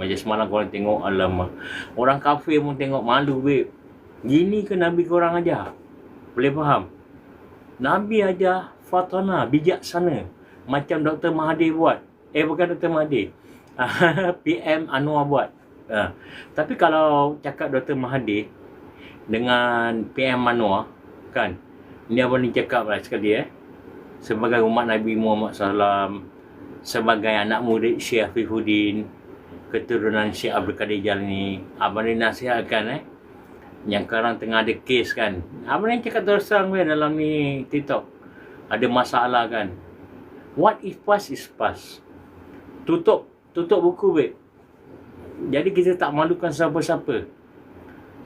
Macam semalam korang tengok alamak. Orang kafir pun tengok malu babe. Gini ke Nabi korang ajar? Boleh faham? Nabi ajar fatana, bijaksana. Macam Dr. Mahathir buat. Eh bukan Dr. Mahathir. PM Anwar buat. Ha. Tapi kalau cakap Dr. Mahathir dengan PM Anwar, kan? Ni apa ni cakap lah sekali eh. Sebagai umat Nabi Muhammad SAW, sebagai anak murid Syekh Afifuddin, keturunan Syekh Abdul Qadir Jalani. Abang ni nasihatkan eh yang sekarang tengah ada kes kan. Abang ni cakap terus terang kan dalam ni TikTok. Ada masalah kan. What if past is past tutup tutup buku babe jadi kita tak malukan siapa-siapa.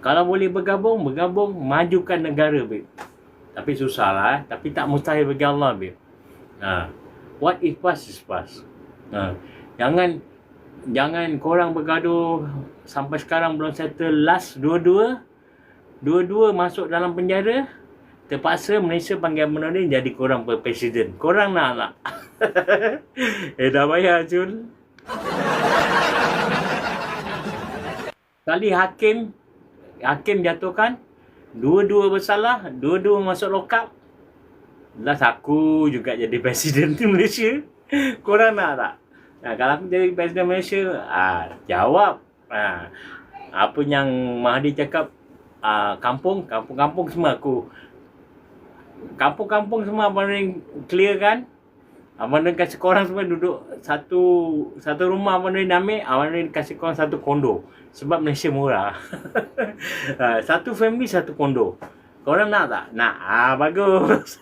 Kalau boleh bergabung bergabung majukan negara babe tapi susah lah eh. tapi tak mustahil bagi Allah babe ha. what if past is past ha. jangan jangan korang bergaduh sampai sekarang belum settle last dua-dua. Dua-dua masuk dalam penjara terpaksa Malaysia panggil Menodin jadi korang presiden korang nak tak? Eh dah bayar Jul kali hakim hakim jatuhkan dua-dua bersalah dua-dua masuk lokap. Last aku juga jadi presiden di Malaysia. Korang nak tak Ha, kalau aku jadi Presiden Malaysia, ha, jawab. Ha, apa yang Mahathir cakap, ha, kampung, kampung-kampung semua aku. Kampung-kampung semua Abang Ring clear kan? Abang Ring kasih korang semua duduk satu satu rumah Abang Ring ambil, Abang Ring kasih korang satu kondo. Sebab Malaysia murah. ha, satu family, satu kondo. Korang nak tak? Nak. Ah, bagus.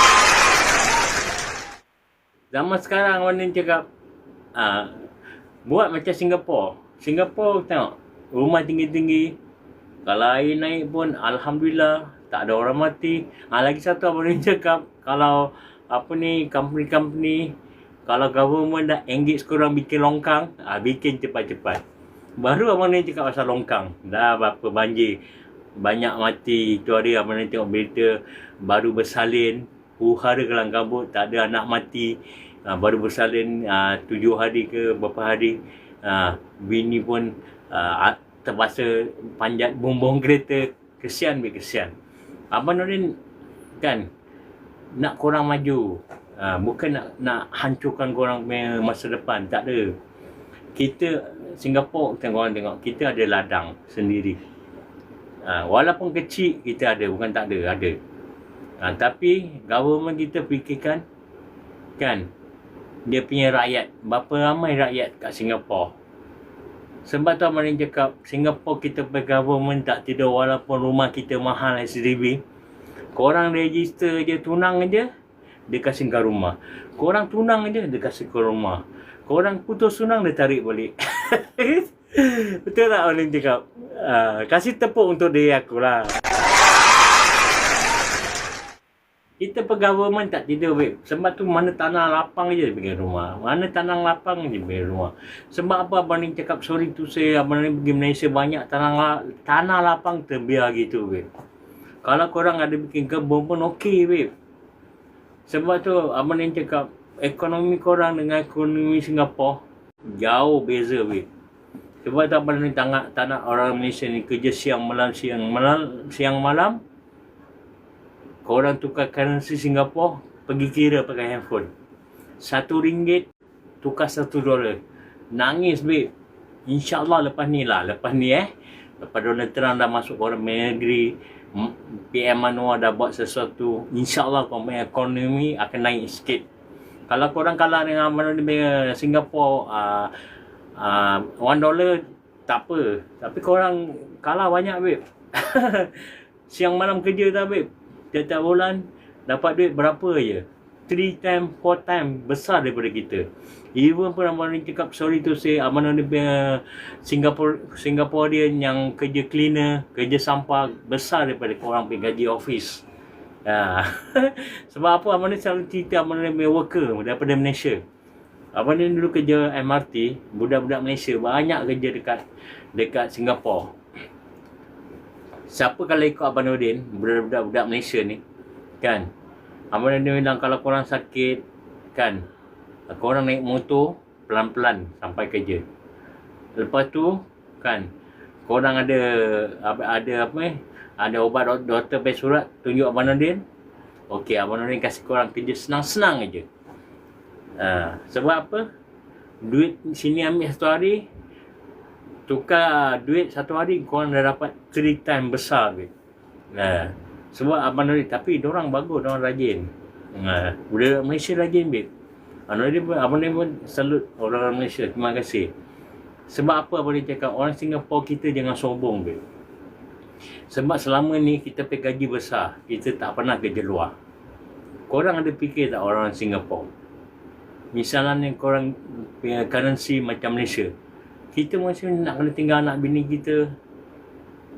zaman sekarang orang ni cakap uh, buat macam Singapura. Singapura tengok rumah tinggi-tinggi. Kalau air naik pun Alhamdulillah tak ada orang mati. Ha, lagi satu abang ni cakap kalau apa ni company-company kalau government dah engage korang bikin longkang, ha, bikin cepat-cepat. Baru abang ni cakap pasal longkang. Dah berapa banjir. Banyak mati. Itu hari abang ni tengok berita baru bersalin Uhara kelang kabut, tak ada anak mati. Uh, baru bersalin uh, tujuh hari ke berapa hari. Uh, bini pun uh, terpaksa panjat bumbung kereta. Kesian be kesian. Abang Nurin kan nak korang maju. Uh, bukan nak nak hancurkan korang masa depan. Tak ada. Kita Singapura tengok orang tengok kita ada ladang sendiri. Uh, walaupun kecil kita ada bukan tak ada ada. Ha, tapi government kita fikirkan kan dia punya rakyat berapa ramai rakyat kat Singapura sebab tu Amarin cakap Singapura kita per government tak tidur walaupun rumah kita mahal SDB korang register je tunang je dia kasih kau rumah. Korang tunang je dia kasih kau rumah. Korang putus tunang dia tarik balik. Betul tak Amarin cakap? Uh, kasih tepuk untuk dia aku lah kita government tak tidur babe. Sebab tu mana tanah lapang je pergi rumah. Mana tanah lapang je pergi rumah. Sebab apa abang ni cakap sorry tu saya abang ni pergi Malaysia banyak tanah tanah lapang terbiar gitu babe. Kalau korang ada bikin kebun pun okey babe. Sebab tu abang ni cakap ekonomi korang dengan ekonomi Singapura jauh beza babe. Sebab tu abang ni tanah orang Malaysia ni kerja siang malam siang malam siang malam Korang tukar currency Singapura, pergi kira pakai handphone. Satu ringgit, tukar satu dolar. Nangis, babe. InsyaAllah lepas ni lah. Lepas ni eh. Lepas Donald Trump dah masuk orang negeri. PM Anwar dah buat sesuatu. InsyaAllah korang ekonomi akan naik sikit. Kalau korang kalah dengan mana Singapura, uh, uh, one dollar, tak apa. Tapi korang kalah banyak, babe. Siang malam kerja tak, babe tiap-tiap bulan dapat duit berapa je? 3 time, 4 time besar daripada kita. Even pun Abang ni cakap sorry to say Abang ni punya Singapore, Singaporean yang kerja cleaner kerja sampah besar daripada korang punya gaji office. Ya. sebab apa? Abang ni selalu cerita Abang ni punya worker daripada Malaysia. Abang ni dulu kerja MRT budak-budak Malaysia banyak kerja dekat dekat Singapore siapa kalau ikut Abang Nurdin budak-budak Malaysia ni kan Abang Nurdin bilang kalau korang sakit kan korang naik motor pelan-pelan sampai kerja. Lepas tu kan korang ada apa ada apa eh? Ada ubat dok- doktor bagi surat tunjuk Abang Nordin. Okey, Abang Nordin kasih korang kerja senang-senang aja. Uh, sebab apa? Duit sini ambil satu hari, tukar duit satu hari korang dah dapat three time besar duit. Nah, sebab Abang Nordin tapi orang bagus, orang rajin. Nah, budak Malaysia rajin babe. Abang Nordin pun, Abang Nordin pun salute orang Malaysia. Terima kasih. Sebab apa Abang Nordin cakap? Orang Singapura kita jangan sombong babe. Sebab selama ni kita pay gaji besar, kita tak pernah kerja luar. Korang ada fikir tak orang Singapura? Misalnya korang punya currency macam Malaysia. Kita masih nak kena tinggal anak bini kita.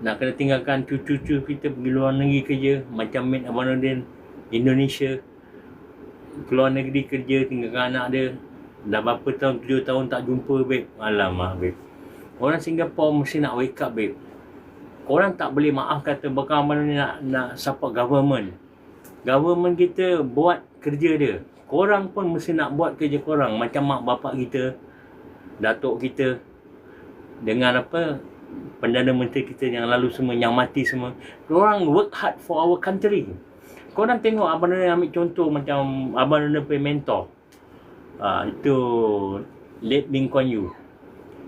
Nak kena tinggalkan cucu-cucu kita pergi luar negeri kerja. Macam Mate Abang Nordin, Indonesia. Keluar negeri kerja, tinggalkan anak dia. Dah berapa tahun, tujuh tahun tak jumpa, babe. Alamak, babe. Orang Singapura mesti nak wake up, babe. Korang tak boleh maaf kata bakal Abang Nordin nak, nak support government. Government kita buat kerja dia. Korang pun mesti nak buat kerja korang. Macam mak bapak kita, datuk kita, dengan apa, Perdana Menteri kita yang lalu semua, yang mati semua. Korang work hard for our country. Korang tengok Abang Nordin ambil contoh macam Abang Nordin punya mentor. Ah, itu late Lee Kuan Yew.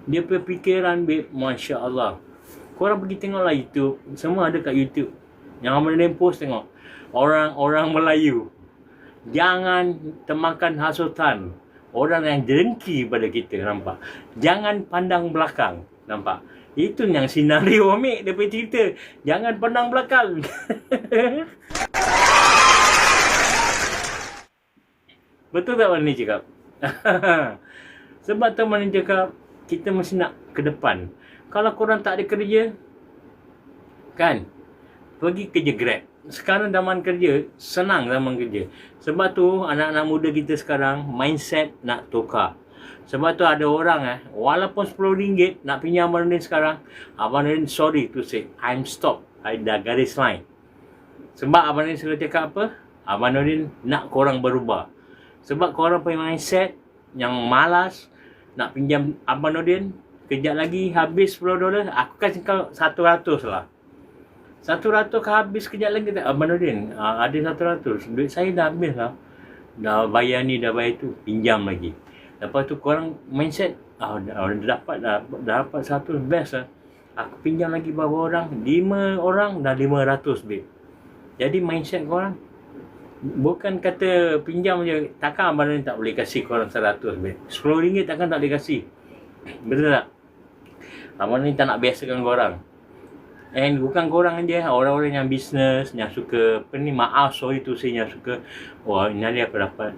Dia punya fikiran, babe, Masya Allah. Korang pergi tengoklah YouTube. Semua ada kat YouTube. Yang Abang Nordin post tengok. Orang-orang Melayu. Jangan temakan hasutan. Orang yang dengki pada kita, nampak? Jangan pandang belakang, nampak? Itu yang senario ambil dia punya cerita. Jangan pandang belakang. Betul tak Mani cakap? Sebab tu Mani cakap, kita mesti nak ke depan. Kalau korang tak ada kerja, kan? Pergi kerja Grab. Sekarang zaman kerja, senang zaman kerja. Sebab tu anak-anak muda kita sekarang, mindset nak tukar. Sebab tu ada orang eh, walaupun RM10 nak pinjam Abang Nurdin sekarang, Abang Nurdin sorry to say, I'm stop. I dah garis line. Sebab Abang Nurdin selalu cakap apa? Abang Nurdin nak korang berubah. Sebab korang punya mindset yang malas nak pinjam Abang Nurdin, kejap lagi habis 10 dolar, aku kasih kau 100 lah. 100 ke habis kejap lagi tak? Abang uh, ada 100. Duit saya dah habis lah. Dah bayar ni, dah bayar tu. Pinjam lagi. Lepas tu korang mindset, ah, dah, dah dapat dah, dah dapat 100 best lah. Aku pinjam lagi berapa orang? 5 orang dah 500 babe. Jadi mindset korang, bukan kata pinjam je, takkan Abang Nurdin tak boleh kasih korang 100 babe. RM10 takkan tak boleh kasih. Betul tak? Abang Nurdin tak nak biasakan korang. And bukan korang je, orang-orang yang bisnes, yang suka, apa ni, maaf, sorry tu saya yang suka, wah, ini hari aku dapat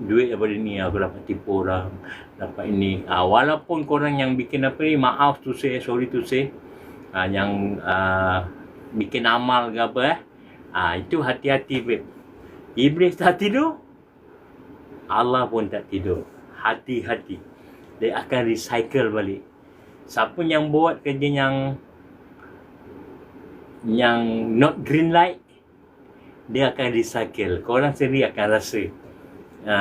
duit daripada ni, aku dapat tipu orang, dapat ini. Ah, walaupun korang yang bikin apa ni, maaf tu saya, sorry tu saya, ah, yang ah, bikin amal ke apa eh, ah, itu hati-hati, babe. Iblis tak tidur, Allah pun tak tidur. Hati-hati. Dia akan recycle balik. Siapa yang buat kerja yang yang not green light dia akan recycle. Korang sendiri akan rasa. Ha,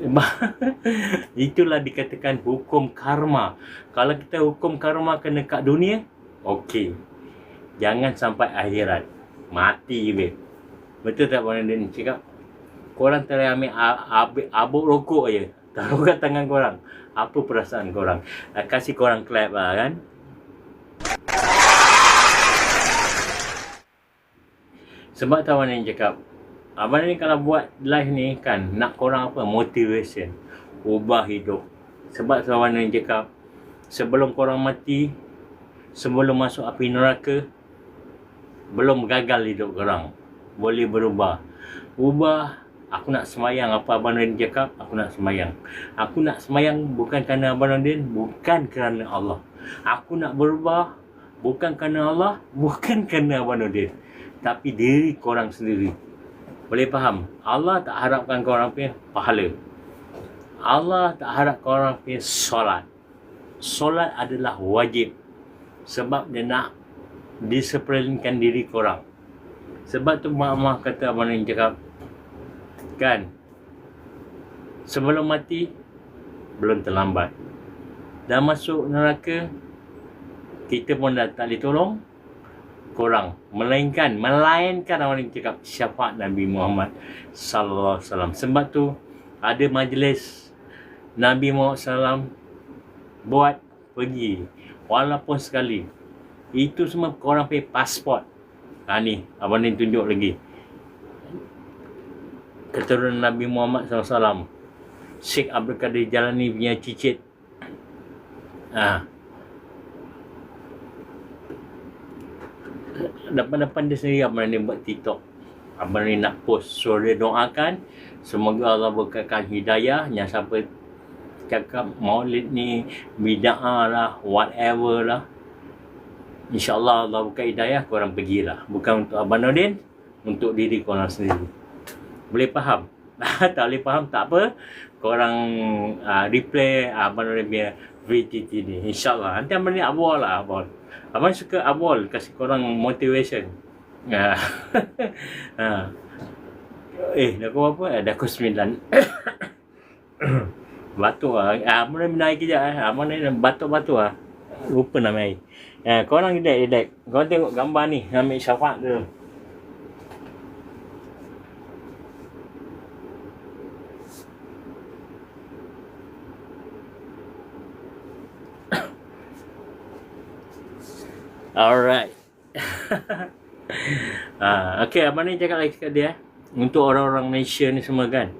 itulah dikatakan hukum karma. Kalau kita hukum karma kena kat dunia okey. Jangan sampai akhirat. Mati babe betul tak Puan Din cakap korang try ambil abuk, abuk rokok je. Taruh kat tangan korang. Apa perasaan korang? Kasih korang clap lah kan Sebab tahu mana yang cakap Abang ni kalau buat live ni kan Nak korang apa? Motivation. Ubah hidup. Sebab tahu mana yang cakap Sebelum korang mati Sebelum masuk api neraka Belum gagal hidup korang. Boleh berubah. Ubah Aku nak semayang. Apa Abang Nurdin cakap? Aku nak semayang. Aku nak semayang bukan kerana Abang Nurdin Bukan kerana Allah. Aku nak berubah Bukan kerana Allah Bukan kerana Abang Nurdin tapi diri korang sendiri. Boleh faham? Allah tak harapkan korang punya pahala. Allah tak harap korang punya solat. Solat adalah wajib. Sebab dia nak disiplinkan diri korang. Sebab tu mak-mak kata Abang Naim cakap. Kan? Sebelum mati, belum terlambat. Dah masuk neraka, kita pun dah tak boleh tolong korang. Melainkan, melainkan orang yang cakap syafaat Nabi Muhammad sallallahu alaihi wasallam. Sebab tu ada majlis Nabi Muhammad sallam buat pergi walaupun sekali. Itu semua korang pay pasport. Ha ni, abang ni tunjuk lagi. Keturunan Nabi Muhammad SAW. Syekh Abdul Qadir Jalani punya cicit. Ha. Depan-depan dia sendiri abang ni buat TikTok. Abang ni nak post. So dia doakan. Semoga Allah berkatkan hidayah. Yang siapa cakap maulid ni bida'ah lah, whatever lah. InsyaAllah Allah buka hidayah, korang pergilah. Bukan untuk Abang Nordin, untuk diri korang sendiri. Boleh faham? tak boleh faham, tak apa. Korang uh, replay Abang Nordin punya VTT ni. InsyaAllah. Nanti Abang ni abol lah, abol. Abang suka abol, kasih korang motivation. Uh, uh. Eh, dah kau apa? Eh, dah kau sembilan. batuk lah. Ah, mana naik kejap eh. Ah, mana batuk-batuk lah. Lupa nama air. Eh, kau orang relax, relax. Kau tengok gambar ni, ambil syafaat tu. Alright. ah, okay, abang ni cakap lagi sekali dia. Eh. Untuk orang-orang Malaysia ni semua kan.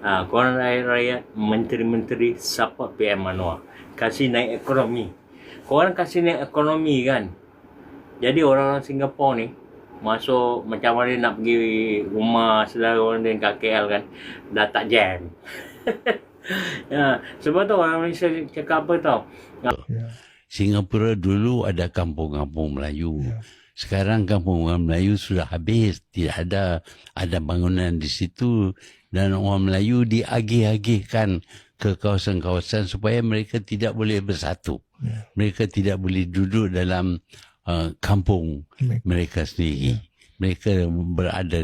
Ah, korang rakyat-rakyat, menteri-menteri, support PM Anwar. Kasih naik ekonomi korang kasih ni ekonomi kan jadi orang-orang Singapura ni masuk macam mana nak pergi rumah saudara orang dan kat KL kan dah tak jam ya, sebab tu orang Malaysia cakap apa tau ya. Singapura dulu ada kampung-kampung Melayu ya. sekarang kampung orang Melayu sudah habis tidak ada ada bangunan di situ dan orang Melayu diagih-agihkan ke kawasan-kawasan supaya mereka tidak boleh bersatu yeah. mereka tidak boleh duduk dalam uh, kampung yeah. mereka sendiri. Yeah. Mereka berada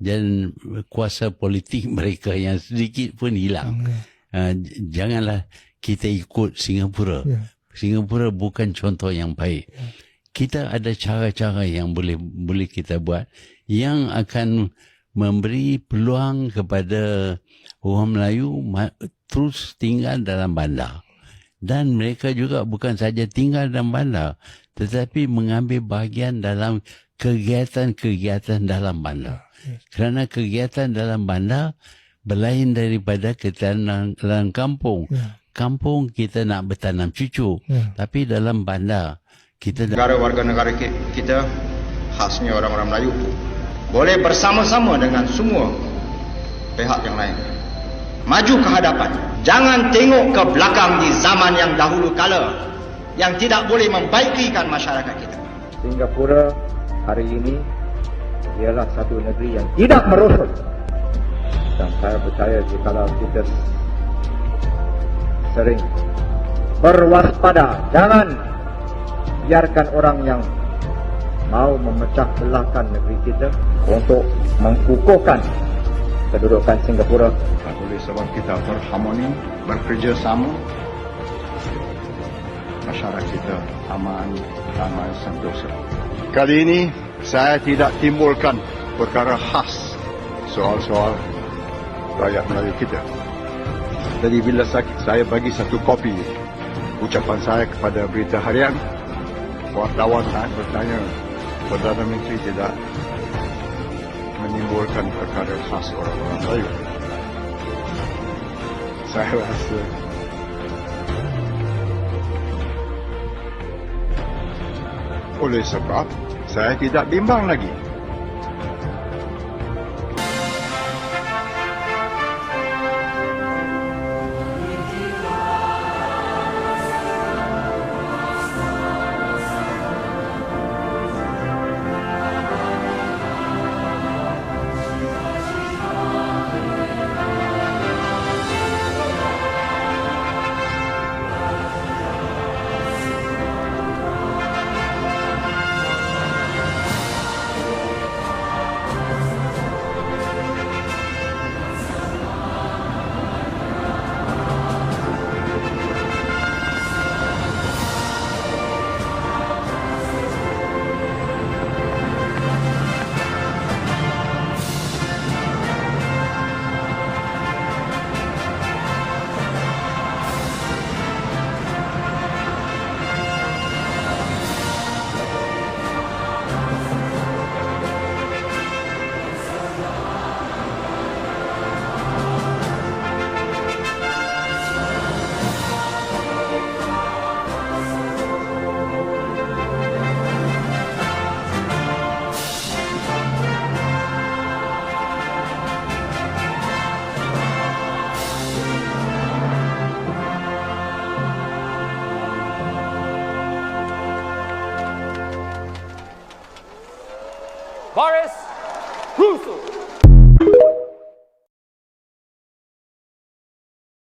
dan kuasa politik mereka yang sedikit pun hilang. Yeah. Uh, janganlah kita ikut Singapura. Yeah. Singapura bukan contoh yang baik. Kita ada cara-cara yang boleh boleh kita buat yang akan memberi peluang kepada orang Melayu terus tinggal dalam bandar dan mereka juga bukan saja tinggal dalam bandar tetapi mengambil bahagian dalam kegiatan-kegiatan dalam bandar. Kerana kegiatan dalam bandar berlain daripada kegiatan dalam kampung. Ya. Kampung kita nak bertanam cucu. Ya. Tapi dalam bandar kita... Negara warga negara kita khasnya orang-orang Melayu boleh bersama-sama dengan semua pihak yang lain maju ke hadapan jangan tengok ke belakang di zaman yang dahulu kala yang tidak boleh membaikikan masyarakat kita Singapura hari ini ialah satu negeri yang tidak merosot dan saya percaya jika kita sering berwaspada jangan biarkan orang yang mau memecah belahkan negeri kita untuk mengukuhkan kedudukan Singapura oleh sebab kita berharmoni, bekerja sama masyarakat kita aman, damai, sentosa. Kali ini saya tidak timbulkan perkara khas soal-soal rakyat Melayu kita. Jadi bila saya bagi satu kopi ucapan saya kepada berita harian, wartawan saya bertanya, Perdana Menteri tidak menimbulkan perkara khas orang-orang Melayu. Saya rasa oleh sebab saya tidak bimbang lagi